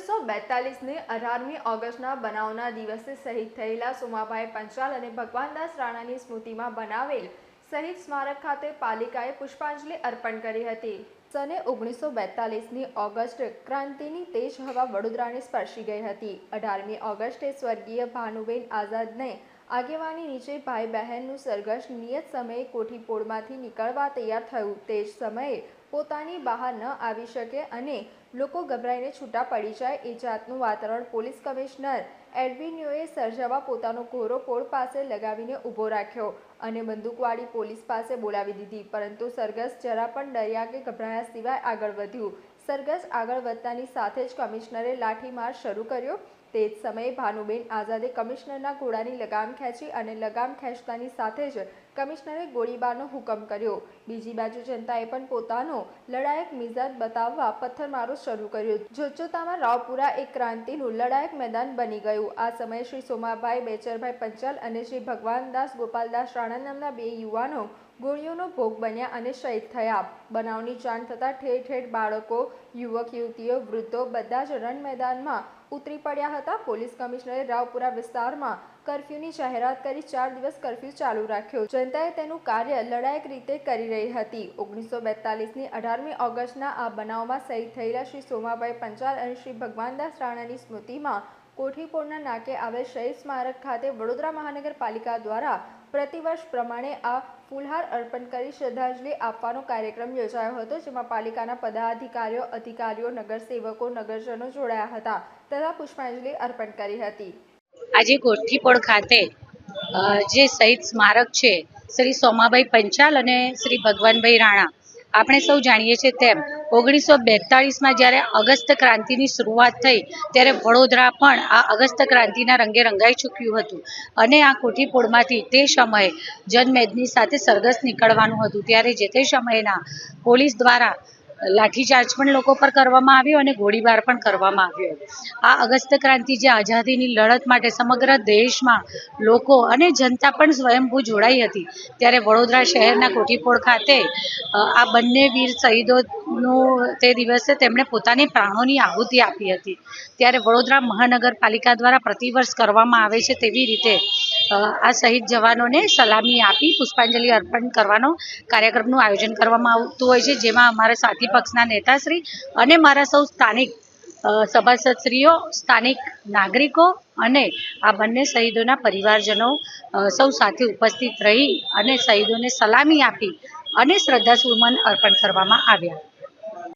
ઓગણીસો બેતાલીસની અઢારમી ઓગસ્ટના બનાવના દિવસે શહીદ થયેલા સોમાભાઈ પંચાલ અને ભગવાનદાસ રાણાની સ્મૃતિમાં બનાવેલ શહીદ સ્મારક ખાતે પાલિકાએ પુષ્પાંજલિ અર્પણ કરી હતી. સને ઓગણીસો બેતાલીસની ઓગસ્ટ ક્રાંતિની તેજ હવા વડોદરાને સ્પર્શી ગઈ હતી. અઢારમી ઓગસ્ટે સ્વર્ગીય ભાનુબેન આઝાદને આગેવાની નીચે ભાઈ બહેનનું સરઘસ નિયત સમયે કોઠીપોળમાંથી નીકળવા તૈયાર થયું. તે જ સમયે પોતાની બહાર ન આવી શકે અને લોકો ગભરાઈને છૂટા પડી જાય એ જાતનું વાતાવરણ પોલીસ કમિશનર એડવિન્યોએ સર્જાવા પોતાનો ઘોરો પોળ પાસે લગાવીને ઊભો રાખ્યો અને બંદૂકવાળી પોલીસ પાસે બોલાવી દીધી. પરંતુ સરઘસ જરા પણ ડર્યા કે ગભરાયા સિવાય આગળ વધ્યું. સરઘસ આગળ વધતાની સાથે જ કમિશનરે લાઠીમાર શરૂ કર્યો તે જ સમયે ભાનુબેન આઝાદે કમિશનરના ઘોડાની લગામ ખેંચી અને લગામ ખેંચતાની સાથે જ કમિશનરે ગોળીબારનો હુકમ કર્યો. બીજી બાજુ જનતાએ પણ પોતાનો લડાયક મિજાજ બતાવવા પથ્થરમારો શરૂ કર્યો. જોતજોતામાં રાવપુરા એક ક્રાંતિનું લડાયક મેદાન બની ગયું. આ સમયે શ્રી સોમાભાઈ, બેચરભાઈ પંચાલ અને શ્રી ભગવાનદાસ ગોપાલદાસ રાણા નામના બે યુવાનો ગોળીઓનો ભોગ બન્યા અને શહીદ થયા. બનાવની જાણ થતાં ઠેર ઠેર બાળકો, યુવક, યુવતીઓ, વૃદ્ધો બધા જ રણ મેદાનમાં ઉતરી પડ્યા હતા. પોલીસ કમિશનરે રાવપુરા વિસ્તારમાં કર્ફ્યુની જાહેરાત કરી ચાર દિવસ કર્ફ્યુ ચાલુ રાખ્યો. જનતાએ તેનું કાર્ય લડાયક રીતે કરી રહી હતી. ઓગણીસો બેતાલીસની અઢારમી ઓગસ્ટના આ બનાવમાં શહીદ થયેલા શ્રી સોમાભાઈ પંચાલ અને શ્રી ભગવાનદાસ રાણાની સ્મૃતિમાં કોઠીપોળના નાકે આવેલ શહીદ સ્મારક ખાતે વડોદરા મહાનગરપાલિકા દ્વારા પ્રતિવર્ષ પ્રમાણે આ ફૂલહાર અર્પણ કરી શ્રદ્ધાંજલિ આપવાનો કાર્યક્રમ યોજાયો હતો, જેમાં પાલિકાના પદાધિકારીઓ, અધિકારીઓ, નગરસેવકો, નગરજનો જોડાયા હતા તથા પુષ્પાંજલિ અર્પણ કરી હતી. આજે કોઠીપોળ ખાતે જે શહીદ સ્મારક છે, શ્રી સોમાભાઈ પંચાલ અને શ્રી ભગવાનભાઈ રાણા, આપણે સૌ જાણીએ છીએ તેમ ઓગણીસો બેતાળીસમાં જ્યારે અગસ્ત ક્રાંતિની શરૂઆત થઈ, ત્યારે વડોદરા પણ આ અગસ્ત ક્રાંતિના રંગે રંગાઈ ચૂક્યું હતું. અને આ કોઠીપોળમાંથી તે સમયે જનમેદની સાથે સરઘસ નીકળવાનું હતું. ત્યારે જે તે સમયના પોલીસ દ્વારા લાઠીચાર્જ પણ લોકો પર કરવામાં આવ્યો અને ગોળીબાર પણ કરવામાં આવ્યો. આ અગસ્ત ક્રાંતિ જે આઝાદીની લડત માટે સમગ્ર દેશમાં લોકો અને જનતા પણ સ્વયંભૂ જોડાઈ હતી, ત્યારે વડોદરા શહેરના કોઠીપોળ ખાતે આ બંને વીર શહીદોનું તે દિવસે તેમણે પોતાની પ્રાણોની આહુતિ આપી હતી. ત્યારે વડોદરા મહાનગરપાલિકા દ્વારા પ્રતિવર્ષ કરવામાં આવે છે તેવી રીતે આ શહીદ જવાનોને સલામી આપી, પુષ્પાંજલિ અર્પણ કરવાનો કાર્યક્રમનું આયોજન કરવામાં આવતું હોય છે, જેમાં અમારા સાથી પક્ષના નેતાશ્રી અને મારા સૌ સ્થાનિક સભાસદશ્રીઓ, સ્થાનિક નાગરિકો અને આ બંને શહીદોના પરિવારજનો સૌ સાથે ઉપસ્થિત રહી અને શહીદોને સલામી આપી અને શ્રદ્ધાસુમન અર્પણ કરવામાં આવ્યા.